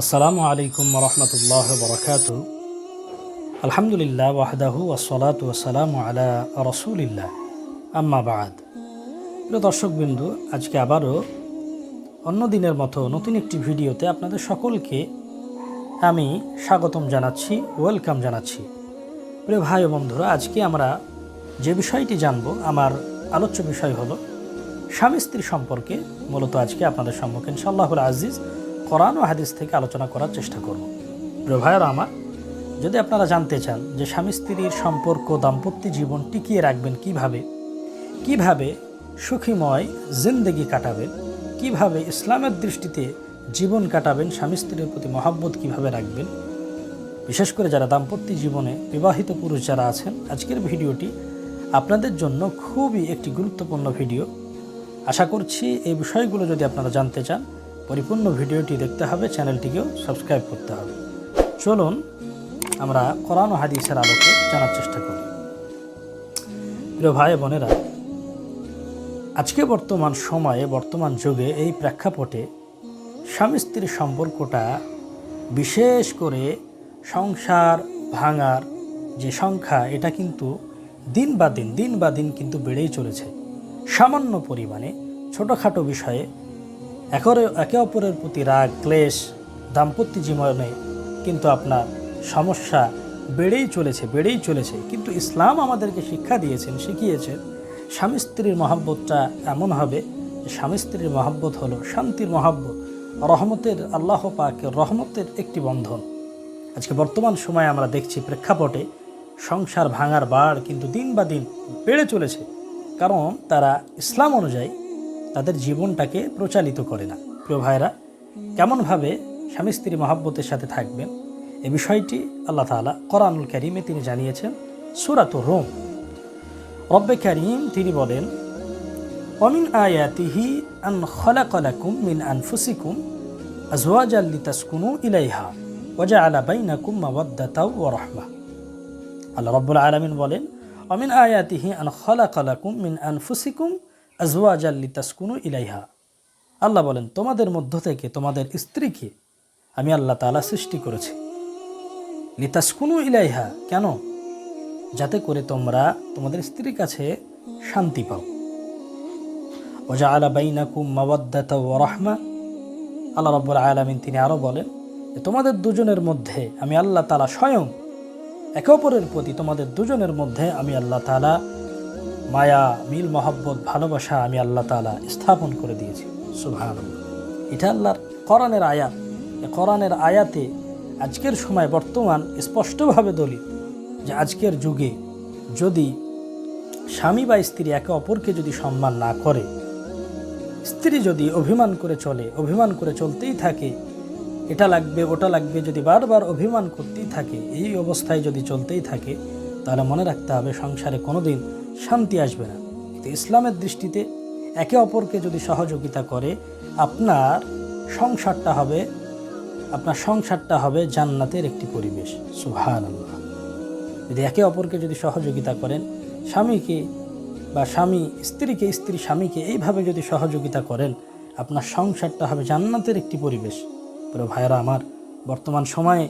আসসালামু আলাইকুম রহমতুল্লাহ বরকাত আলহামদুলিল্লাহ ওয়াহদাহু ওসলাত ওসালাম আলা রসুলিল্লাহ। আম্মা বাদ। প্রিয় দর্শকবিন্দু, আজকে আবারও অন্য দিনের মতো নতুন একটি ভিডিওতে আপনাদের সকলকে আমি স্বাগতম জানাচ্ছি, ওয়েলকাম জানাচ্ছি। প্রিয় ভাই বন্ধুরা, আজকে আমরা যে বিষয়টি জানব, আমার আলোচ্য বিষয় হলো স্বামী স্ত্রী সম্পর্কে। মূলত আজকে আপনাদের সম্মুখীন ইনশাআল্লাহুল আজিজ কোরআন ও হাদিস থেকে আলোচনা করার চেষ্টা করব। প্রিয় ভাইয়েরা আমার, যদি আপনারা জানতে চান যে স্বামী স্ত্রীর সম্পর্ক, দাম্পত্য জীবন টিকিয়ে রাখবেন কীভাবে কীভাবে সুখীময় জিন্দেগি কাটাবেন, কীভাবে ইসলামের দৃষ্টিতে জীবন কাটাবেন, স্বামী স্ত্রীর প্রতি মহাব্বত কীভাবে রাখবেন, বিশেষ করে যারা দাম্পত্য জীবনে বিবাহিত পুরুষ যারা আছেন, আজকের ভিডিওটি আপনাদের জন্য খুবই একটি গুরুত্বপূর্ণ ভিডিও। আশা করছি এই বিষয়গুলো যদি আপনারা জানতে চান পরিপূর্ণ ভিডিওটি দেখতে হবে, চ্যানেলটিকেও সাবস্ক্রাইব করতে হবে। চলুন, আমরা কোরআন ও হাদিসের আলোকে জানার চেষ্টা করি। প্রিয় ভাই বোনেরা, আজকে বর্তমান সময়ে, বর্তমান যুগে এই প্রেক্ষাপটে স্বামী স্ত্রীর সম্পর্কটা বিশেষ করে সংসার ভাঙার যে সংখ্যা, এটা কিন্তু দিন বা দিন দিন বা দিন কিন্তু বেড়েই চলেছে। সামান্য পরিমাণে, ছোটোখাটো বিষয়ে একে অপরের প্রতি রাগ, ক্লেশ, দাম্পত্য জীবনে কিন্তু আপনার সমস্যা বেড়েই চলেছে বেড়েই চলেছে। কিন্তু ইসলাম আমাদেরকে শিক্ষা দিয়েছেন, শিখিয়েছেন, স্বামী স্ত্রীর মহাব্বতটা এমন হবে যে স্বামী স্ত্রীর মহাব্বত হলো শান্তির মহাব্বত, রহমতের আল্লাহ পাকের রহমতের একটি বন্ধন। আজকে বর্তমান সময়ে আমরা দেখছি প্রেক্ষাপটে সংসার ভাঙার বাড় কিন্তু দিন বা দিন বেড়ে চলেছে। কারণ তারা ইসলাম অনুযায়ী তাদের জীবনটাকে প্রচালিত করে না। প্রিয় ভাইরা কেমনভাবে স্বামী স্ত্রী মহাব্বতের সাথে থাকবেন, এ বিষয়টি আল্লাহ তালা করানুল করিমে তিনি জানিয়েছেন, সুরাত রোম। রব্বে করিম তিনি বলেন অমিন আয়াতিহি আন খলাকলাকুম মিন আনফুসিকুম আজওয়াজাল লিতাসকুনু ইলাইহা ওজা আলা বাইনাকুম মাওয়াদ্দাতাও ওয়া রাহমা আল্লাহ রব্বুল আলামিন বলেন অমিন আয়াতিহি আন খলাকলাকুম মিন আনফুসিকুম আজওয়াজাল লিতাসকুনু ইলাইহা। আল্লাহ বলেন, তোমাদের মধ্য থেকে তোমাদের স্ত্রীকে আমি আল্লাহ তাআলা সৃষ্টি করেছি। লিতাসকুনু ইলাইহা কেন? যাতে করে তোমরা তোমাদের স্ত্রীর কাছে শান্তি পাও। ওজা আলা বাইনাকুম মাওয়াদ্দাতা ওয়া রাহমা। আল্লাহ রব্বুল আলামিন তিনি আরও বলেন, যে তোমাদের দুজনের মধ্যে আমি আল্লাহ তালা স্বয়ং, একে অপরের প্রতি তোমাদের দুজনের মধ্যে আমি আল্লাহ তালা মায়া, মিল, মহব্বত, ভালোবাসা আমি আল্লাহ তালা স্থাপন করে দিয়েছি। সুভান এটা আল্লাহর কোরআনের আয়াত। এ কোরআনের আয়াতে আজকের সময় বর্তমান স্পষ্টভাবে দলিত যে আজকের যুগে যদি স্বামী বা স্ত্রী একে অপরকে যদি সম্মান না করে, স্ত্রী যদি অভিমান করে চলে, অভিমান করে চলতেই থাকে, এটা লাগবে, ওটা লাগবে, যদি বারবার অভিমান করতেই থাকে, এই অবস্থায় যদি চলতেই থাকে, তাহলে মনে রাখতে হবে সংসারে কোনোদিন শান্তি আসবে না। কিন্তু ইসলামের দৃষ্টিতে একে অপরকে যদি সহযোগিতা করে, আপনার সংসারটা হবে, আপনার সংসারটা হবে জান্নাতের একটি পরিবেশ। সুহান যদি একে অপরকে যদি সহযোগিতা করেন, স্বামীকে বা স্বামী, স্ত্রীকে, স্ত্রী স্বামীকে এইভাবে যদি সহযোগিতা করেন, আপনার সংসারটা হবে জান্নাতের একটি পরিবেশ। পুরো ভাইয়েরা আমার, বর্তমান সময়ে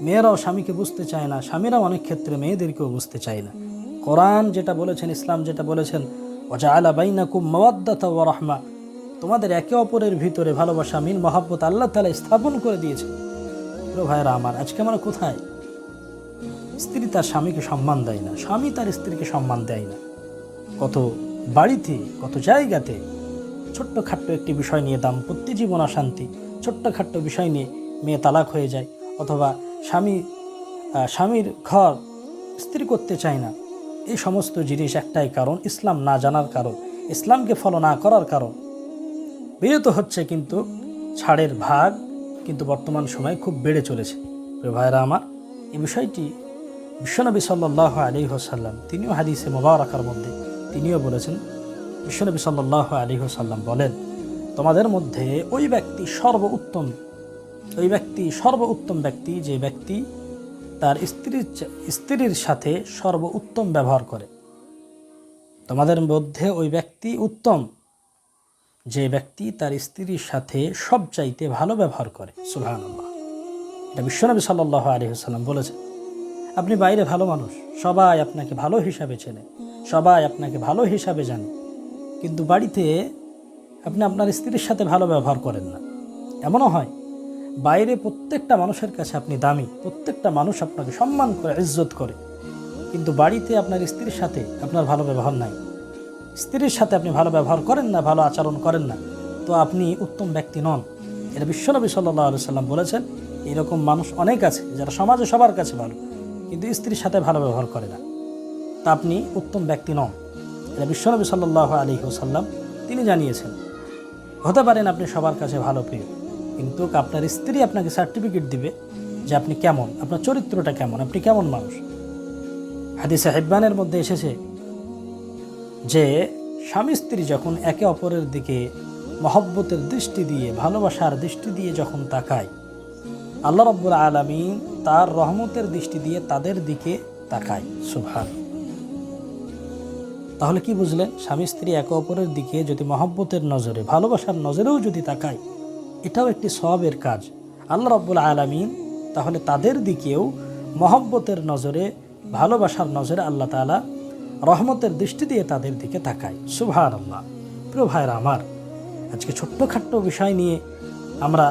মেয়েরাও স্বামীকে বুঝতে চায় না, স্বামীরাও অনেক ক্ষেত্রে মেয়েদেরকেও বুঝতে চায় না। কোরআন যেটা বলেছেন, ইসলাম যেটা বলেছেন ওজা আলা বাইনাকুম মাওয়াদ্দাতা ওয়া রাহমা তোমাদের একে অপরের ভিতরে ভালোবাসা, মিল, মহাব্বত আল্লাহ তালা স্থাপন করে দিয়েছে ভাইয়েরা আমার, আজকে আমরা কোথায়? স্ত্রী তার স্বামীকে সম্মান দেয় না, স্বামী তার স্ত্রীকে সম্মান দেয় না। কত বাড়িতে, কত জায়গাতে ছোট্ট খাট্ট একটি বিষয় নিয়ে দাম্পত্য জীবন অশান্তি ছোট্ট খাট্ট বিষয় নিয়ে মেয়ে তালাক হয়ে যায়, অথবা স্বামী স্বামীর ঘর স্ত্রী করতে চায় না। এই সমস্ত জিনিস একটাই কারণ, ইসলাম না জানার কারণ, ইসলামকে ফলো না করার কারণ। বিরত হচ্ছে কিন্তু ছাড়ের ভাগ, কিন্তু বর্তমান সময়ে খুব বেড়ে চলেছে। ভাইরা আমার, এই বিষয়টি বিশ্বনবী সাল্লাহ আলী হোসাল্লাম তিনিও হাদিসে মোবারকার মধ্যে, তিনিও বলেছেন, বিশ্বনবী সাল্লাহ আলী হোসাল্লাম বলেন, তোমাদের মধ্যে ওই ব্যক্তি সর্ব উত্তম ওই ব্যক্তি সর্ব উত্তম ব্যক্তি, যে ব্যক্তি তার স্ত্রীর স্ত্রীর সাথে সর্ব উত্তম ব্যবহার করে। তোমাদের মধ্যে ওই ব্যক্তি উত্তম। যে ব্যক্তি তার স্ত্রীর সাথে সবচাইতে ভালো ব্যবহার করে। সুবহানাল্লাহ। এটা বিশ্বনবী সাল্লাহ আলী সাল্লাম বলেছেন। আপনি বাইরে ভালো মানুষ, সবাই আপনাকে ভালো হিসাবে চেনে, সবাই আপনাকে ভালো হিসাবে জানে। কিন্তু বাড়িতে আপনি আপনার স্ত্রীর সাথে ভালো ব্যবহার করেন না। এমনও হয় বাইরে প্রত্যেকটা মানুষের কাছে আপনি দামি, প্রত্যেকটা মানুষ আপনাকে সম্মান করে, ইজ্জত করে। কিন্তু বাড়িতে আপনার স্ত্রীর সাথে আপনার ভালো ব্যবহার নাই। স্ত্রীর সাথে আপনি ভালো ব্যবহার করেন না, ভালো আচরণ করেন না। তো আপনি উত্তম ব্যক্তি নন। এটা বিশ্বনবী সাল্লাহ আলু সাল্লাম বলেছেন, এরকম মানুষ অনেক আছে যারা সমাজে সবার কাছে ভালো, কিন্তু স্ত্রীর সাথে ভালো ব্যবহার করে না। তা আপনি উত্তম ব্যক্তি নন। এটা বিশ্বনবী সাল্লাহ আলী সাল্লাম তিনি জানিয়েছেন, হতে পারেন আপনি সবার কাছে ভালো প্রিয় কিন্তু আপনার স্ত্রী আপনাকে সার্টিফিকেট দিবে যে আপনি কেমন, আপনার চরিত্রটা কেমন, আপনি কেমন মানুষ। হাদিসে হেব্বানের মধ্যে এসেছে যে, স্বামী স্ত্রী যখন একে অপরের দিকে মহব্বতের দৃষ্টি দিয়ে, ভালোবাসার দৃষ্টি দিয়ে যখন তাকায়, আল্লাহ রব্বুল আলমিন তার রহমতের দৃষ্টি দিয়ে তাদের দিকে তাকায়। সুভান তাহলে কি বুঝলেন? স্বামী স্ত্রী একে অপরের দিকে যদি মহব্বতের নজরে, ভালোবাসার নজরেও যদি তাকায় এটাও একটি সবের কাজ। আল্লাহ রব্বুল আলমিন তাহলে তাদের দিকেও মহব্বতের নজরে, ভালোবাসার নজরে আল্লাহ তালা রহমতের দৃষ্টি দিয়ে তাদের দিকে তাকায়। সুভার আল্লাহ প্রিয় ভাইরা আমার, আজকে ছোট্টখাট্ট বিষয় নিয়ে আমরা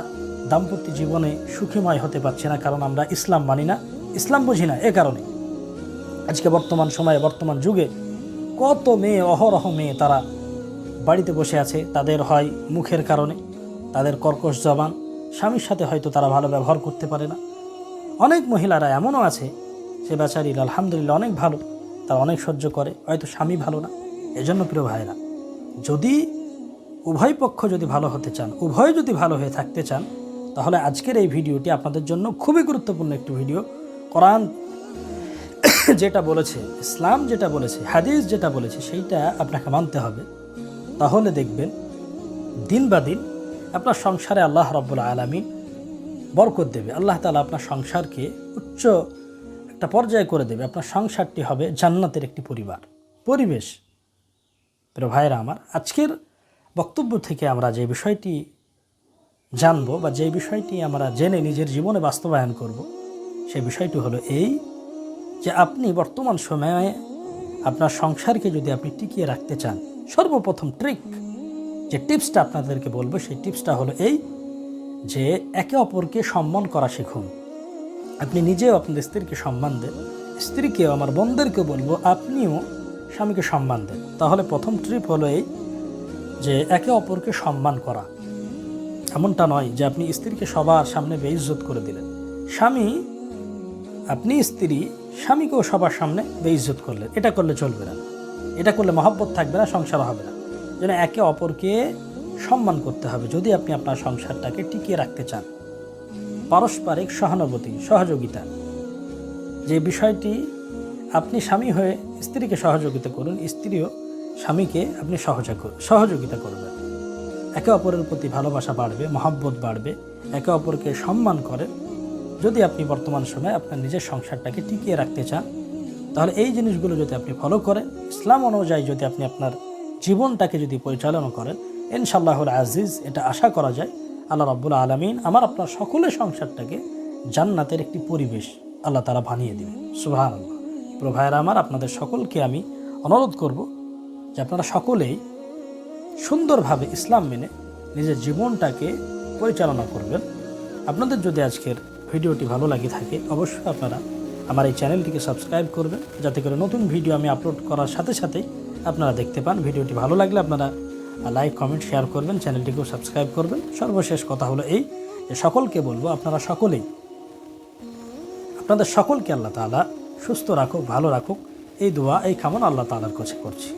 দাম্পত্য জীবনে সুখীময় হতে পারছি না, কারণ আমরা ইসলাম মানি না। ইসলাম বুঝি না, এ কারণে। আজকে বর্তমান সময়ে, বর্তমান যুগে কত মেয়ে, অহরহ মেয়ে তারা বাড়িতে বসে আছে, তাদের হয় মুখের কারণে। তাদের কর্কশ জবান, স্বামীর সাথে হয়তো তারা ভালো ব্যবহার করতে পারে না। অনেক মহিলারা এমনও আছে, সে বেচারির আলহামদুলিল্লাহ অনেক ভালো, তারা অনেক সহ্য করে, হয়তো স্বামী ভালো না। এজন্য প্রিয় ভাইরা যদি উভয় পক্ষ যদি ভালো হতে চান, উভয় যদি ভালো হয়ে থাকতে চান, তাহলে আজকের এই ভিডিওটি আপনাদের জন্য খুবই গুরুত্বপূর্ণ একটি ভিডিও। কোরআন যেটা বলেছে, ইসলাম যেটা বলেছে, হাদিস যেটা বলেছে, সেইটা আপনাকে মানতে হবে। তাহলে দেখবেন, দিন বা দিন আপনার সংসারে আল্লাহ রব্বুল আলমিন বরকত দেবে। আল্লাহ তালা আপনার সংসারকে উচ্চ একটা পর্যায়ে করে দেবে। আপনার সংসারটি হবে জান্নাতের একটি পরিবার, পরিবেশ। প্রিয় ভাইরা আমার, আজকের বক্তব্য থেকে আমরা যে বিষয়টি জানব বা যে বিষয়টি আমরা জেনে নিজের জীবনে বাস্তবায়ন করব, সেই বিষয়টি হলো এই যে আপনি বর্তমান সময়ে আপনার সংসারকে যদি আপনি টিকিয়ে রাখতে চান, সর্বপ্রথম ট্রিক যে টিপসটা আপনাদেরকে বলব, সেই টিপসটা হলো এই যে একে অপরকে সম্মান করা শিখুন। আপনি নিজেও আপনার স্ত্রীকে সম্মান দেন। স্ত্রীকেও, আমার বোনদেরকেও বলব, আপনিও স্বামীকে সম্মান দেন। তাহলে প্রথম ট্রিপ হলো এই যে একে অপরকে সম্মান করা। এমনটা নয় যে আপনি স্ত্রীকে সবার সামনে বেইজ্জত করে দিলেন। স্বামী, আপনি স্ত্রী, স্বামীকেও সবার সামনে বেইজ্জত করলেন। এটা করলে চলবে না। এটা করলে মহব্বত থাকবে না, সংসার হবে না। যেন একে অপরকে সম্মান করতে হবে যদি আপনি আপনার সংসারটাকে টিকিয়ে রাখতে চান। পারস্পরিক সহানুভূতি, সহযোগিতা। যে বিষয়টি আপনি স্বামী হয়ে স্ত্রীকে সহযোগিতা করুন, স্ত্রীও স্বামীকে আপনি সহযোগ সহযোগিতা করবেন। একে অপরের প্রতি ভালোবাসা বাড়বে, মহাব্বত বাড়বে, একে অপরকে সম্মান করে। যদি আপনি বর্তমান সময়ে আপনার নিজের সংসারটাকে টিকিয়ে রাখতে চান, তাহলে এই জিনিসগুলো যদি আপনি ফলো করেন, ইসলাম অনুযায়ী যদি আপনি আপনার জীবনটাকে যদি পরিচালনা করেন ইনশাল্লাহুল আজিজ এটা আশা করা যায়, আল্লাহ রাব্বুল আলমিন আমার আপনার সকলের সংসারটাকে জান্নাতের একটি পরিবেশ আল্লাহ তারা বানিয়ে দিবে সুবাহ আল্লাহ প্রভায়ের আমার, আপনাদের সকলকে আমি অনুরোধ করব যে আপনারা সকলেই সুন্দরভাবে ইসলাম মেনে নিজের জীবনটাকে পরিচালনা করবেন। আপনাদের যদি আজকের ভিডিওটি ভালো লাগে থাকে, অবশ্যই আপনারা আমার এই চ্যানেলটিকে সাবস্ক্রাইব করবেন, যাতে করে নতুন ভিডিও আমি আপলোড করার সাথে সাথেই আপনারা দেখতে পান। ভিডিওটি ভালো লাগলে আপনারা লাইক, কমেন্ট, শেয়ার করবেন, চ্যানেলটিকেও সাবস্ক্রাইব করবেন। সর্বশেষ কথা হলো এই যে সকলকে বলব, আপনারা সকলেই, আপনাদের সকলকে আল্লাহ তালা সুস্থ রাখুক, ভালো রাখুক। এই দোয়া, এই কামনা আল্লাহ তালার কাছে করছি।